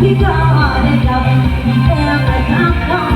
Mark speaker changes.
Speaker 1: ที่ก็ได้กับแอบไปทำต้อง